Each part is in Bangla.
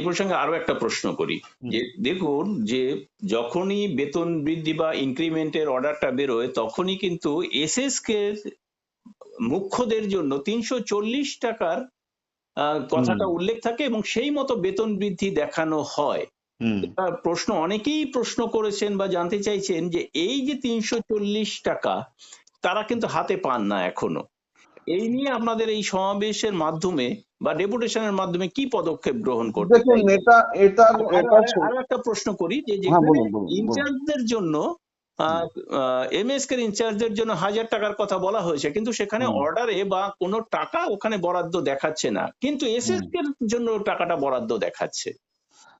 এই প্রসঙ্গে আরও একটা প্রশ্ন করি। যে দেখুন যে যখনই বেতন বৃদ্ধি বা ইনক্রিমেন্টের অর্ডারটা বেরোয় তখনই কিন্তু এসএস কে মুখ্যদের জন্য তিনশো চল্লিশ টাকার কথাটা উল্লেখ থাকে এবং সেই মতো বেতন বৃদ্ধি দেখানো হয়। প্রশ্ন অনেকেই প্রশ্ন করেছেন বা জানতে চাইছেন যে এই যে তিনশো চল্লিশ টাকা তারা কিন্তু হাতে পান না এখনও। এই নিয়ে আপনাদের এই সমাবেশের মাধ্যমে বা ডেপুটেশনের মাধ্যমে কি পদক্ষেপ গ্রহণ করতে দেখুন এটা এটা আরো- একটা প্রশ্ন করি যে হ্যাঁ। ইনচার্জদের জন্য এমএসকে ইনচার্জদের জন্য হাজার টাকার কথা বলা হয়েছে কিন্তু সেখানে অর্ডারে বা কোনো টাকা ওখানে বরাদ্দ দেখাচ্ছে না। কিন্তু এসএস এর জন্য টাকাটা বরাদ্দ দেখাচ্ছে।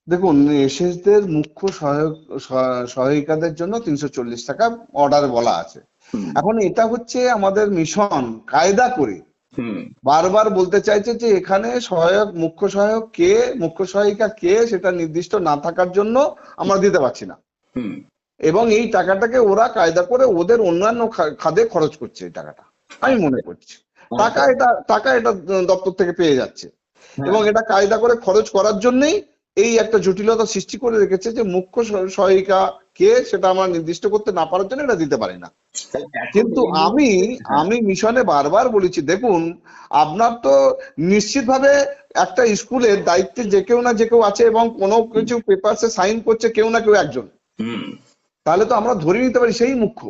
দেখুন এসএসদের মুখ্য সহায়ক সহ- সহায়িকাদের জন্য তিনশো চল্লিশ টাকা অর্ডার বলা আছে। এখন এটা হচ্ছে আমাদের মিশন কায়দা করে। বারবার বলতে চাইছে যে এখানে সহায়ক মুখ্য সহায়ক কে মুখ্য সহায়িকা কে সেটা নির্দিষ্ট না থাকার জন্য আমরা দিতে পারছি না। এবং এই টাকাটাকে ওরা কায়দা করে ওদের অন্যান্য খাদে খরচ করছে এই টাকাটা। আমি মনে করছি। টাকা এটা টাকা এটা দপ্তর থেকে পেয়ে যাচ্ছে। এবং এটা কায়দা করে খরচ করার জন্যই এই একটা জটিলতা সৃষ্টি করে রেখেছে যে মুখ্য সহায়িকা কে সেটা আমরা নির্দিষ্ট করতে না পারার জন্য এটা দিতে পারি না। কিন্তু আমি। আমি মিশনে বারবার বলেছি দেখুন আপনার তো নিশ্চিতভাবে একটা স্কুলের দায়িত্বে যে কেউ না যে কেউ আছে এবং কোনো কিছু পেপারসে সাইন করছে কেউ না কেউ একজন হুম তাহলে তো আমরা ধরে নিতে পারি সেই মুখ্য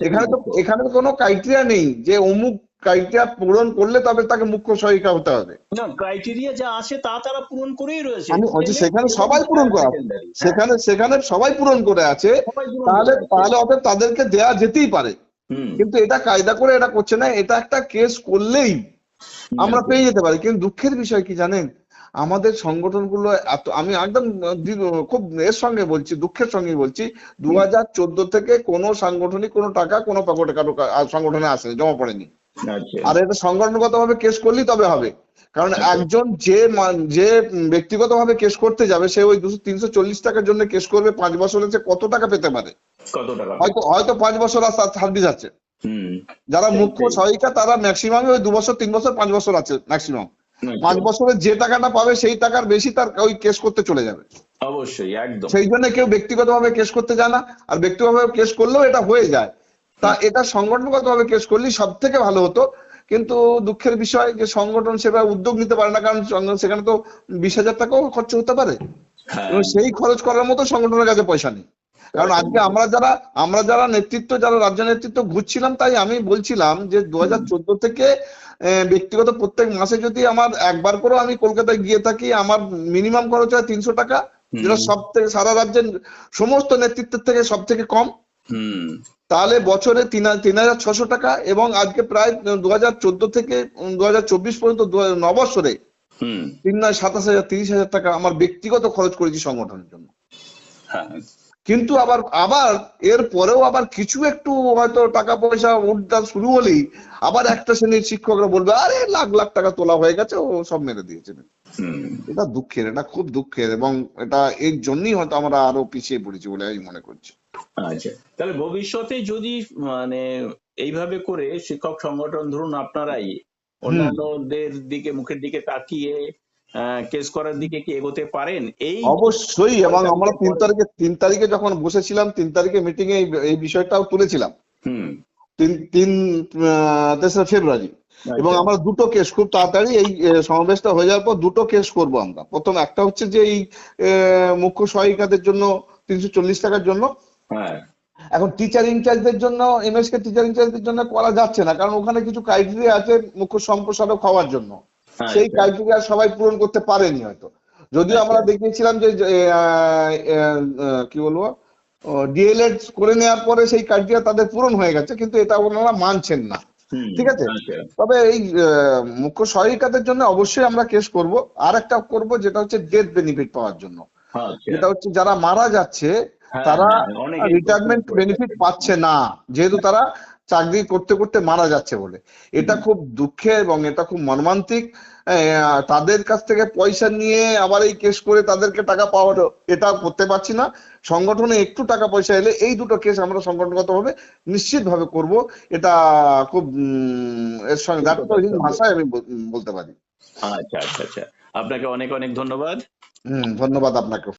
এখানে তো এখানে কোনো ক্রাইটেরিয়া নেই যে অমুক ক্রাইটেরিয়া পূরণ করলে তবে তাকে মুখ্য সহায়িকা হতে হবে। না ক্রাইটেরিয়া যা আছে তা তারা পূরণ করেই রয়েছে। আমি সেখানে সবাই পূরণ করা আছে। হ্যাঁ, সেখানে সেখানে সবাই পূরণ করে আছে। তাহলে তাহলে অতএব তাদেরকে দেয়া যেতেই পারে। কিন্তু এটা কায়দা করে এটা করছে না এটা একটা কেস করলেই আমরা পেয়ে যেতে পারি। কিন্তু দুঃখের বিষয় কি জানেন? আমাদের সংগঠনগুলো এত আমি একদম খুব এর সঙ্গে বলছি দুঃখের সঙ্গে বলছি। দু হাজার চোদ্দ থেকে কোনো সাংগঠনিক কোনো টাকা কোনো পকেটে কারও সংগঠনে আসেনি জমা পড়েনি। আর এটা সংগঠনগত ভাবে কেস করলেই তবে হবে। কারণ একজন যে যে ব্যক্তিগত ভাবে কেস করতে যাবে সে ওই দুশো তিনশো চল্লিশ টাকার জন্য কেস করবে পাঁচ বছরে সে কত টাকা পেতে পারে? কত টাকা? হয়তো হয়তো পাঁচ বছর আর সার্ভিস আছে। যারা মুখ্য সহায়িকা তারা ম্যাক্সিমাম ওই দু বছর তিন বছর পাঁচ বছর আছে ম্যাক্সিমাম পাঁচ বছরে যে টাকাটা পাবে সেই টাকার বেশি তার ওই কেস করতে চলে যাবে। অবশ্যই একদম। সেই জন্য কেউ ব্যক্তিগতভাবে কেস করতে যায় না। আর ব্যক্তিগতভাবে কেস করলেও এটা হয়ে যায়। তা এটা সংগঠনগতভাবে কেস করলেই সব থেকে ভালো হতো। কিন্তু দুঃখের বিষয় যে সংগঠন সেভাবে উদ্যোগ নিতে পারে না কারণ সেখানে তো বিশ হাজার টাকাও খরচ হতে পারে। হ্যাঁ। সেই খরচ করার মতো সংগঠনের কাছে পয়সা নেই। কারণ আজকে আমরা যারা আমরা যারা নেতৃত্ব যারা রাজ্য নেতৃত্ব ঘুরছিলাম তাই আমি বলছিলাম যে দু হাজার চোদ্দ থেকে ব্যক্তিগত প্রত্যেক মাসে যদি আমার একবার করেও আমি কলকাতায় গিয়ে থাকি আমার মিনিমাম খরচ হয় তিনশো টাকা। যেটা সব থেকে সারা রাজ্যের সমস্ত নেতৃত্বের থেকে সব থেকে কম। তাহলে বছরে তিন তিন হাজার ছশো টাকা এবং আজকে প্রায় দু হাজার চোদ্দ থেকে দু হাজার চব্বিশ পর্যন্ত নবৎসরে তিন নয় সাতাশ হাজার তিরিশ হাজার টাকা আমার ব্যক্তিগত খরচ করেছি সংগঠনের জন্য। হ্যাঁ। কিন্তু আবার আবার এর পরেও আবার কিছু একটু হয়তো টাকা পয়সা উঠদান শুরু হলেই আবার একটা শ্রেণির শিক্ষকরা বলবে আরে লাখ লাখ টাকা তোলা হয়ে গেছে ও সব মেরে দিয়েছে। হুম। এটা দুঃখের এটা খুব দুঃখের এবং এটা এর জন্যই হয়তো আমরা আরও পিছিয়ে পড়েছি বলে আমি মনে করছি। আচ্ছা। তাহলে ভবিষ্যতে যদি মানে এইভাবে করে শিক্ষক সংগঠন ধরুন আপনারাই অন্যান্যদের দিকে মুখের দিকে তাকিয়ে কেস করার দিকে কি এগোতে পারেন? এই অবশ্যই এবং আমরা তিন তারিখে তিন তারিখে যখন বসেছিলাম তিন তারিখে মিটিং এ এই- বিষয়টাও তুলেছিলাম। হুম। তিন তিন তেসরা ফেব্রুয়ারি। এবং আচ্ছা। আমরা দুটো কেস খুব তাড়াতাড়ি এই সমাবেশটা হয়ে যাওয়ার পর দুটো কেস করব আমরা। প্রথম একটা হচ্ছে যে এই মুখ্য সহায়িকাদের জন্য তিনশো চল্লিশ টাকার জন্য হ্যাঁ। এখন টিচার ইনচার্জদের জন্য এমএস কে টিচার ইনচার্জদের জন্য করা যাচ্ছে না কারণ ওখানে কিছু ক্রাইটেরিয়া আছে মুখ্য সম্প্রসারক হওয়ার জন্য। হ্যাঁ, সেই ক্রাইটেরিয়া সবাই পূরণ করতে পারেনি হয়তো। যদিও আমরা দেখিয়েছিলাম যে কি বলব? ডিএলএড করে নেওয়ার পরে সেই ক্রাইটেরিয়া তাদের পূরণ হয়ে গেছে কিন্তু এটা ওনারা মানছেন না। ঠিক আছে? তবে এই মুখ্য সহায়িকাদের জন্য অবশ্যই আমরা কেস করব। আর একটা করব যেটা হচ্ছে ডেথ বেনিফিট পাওয়ার জন্য। আচ্ছা। যেটা হচ্ছে যারা মারা যাচ্ছে হ্যাঁ, তারা হ্যাঁ, অনেকেই রিটায়ারমেন্ট বেনিফিট পাচ্ছে না যেহেতু তারা চাকরি করতে করতে মারা যাচ্ছে বলে। এটা খুব দুঃখের এবং এটা খুব মর্মান্তিক। তাদের কাছ থেকে পয়সা নিয়ে আবার এই কেস করে তাদেরকে টাকা পাওয়ার এটা করতে পারছি না। সংগঠনে একটু টাকা পয়সা এলে এই দুটো কেস আমরা সংগঠনগতভাবে নিশ্চিতভাবে করব। এটা খুব উম, এর সঙ্গে দায়িত্বহীন ভাষায় আমি বলতে পারি। আচ্ছা আচ্ছা আচ্ছা। আপনাকে অনেক অনেক ধন্যবাদ। হুম ধন্যবাদ আপনাকে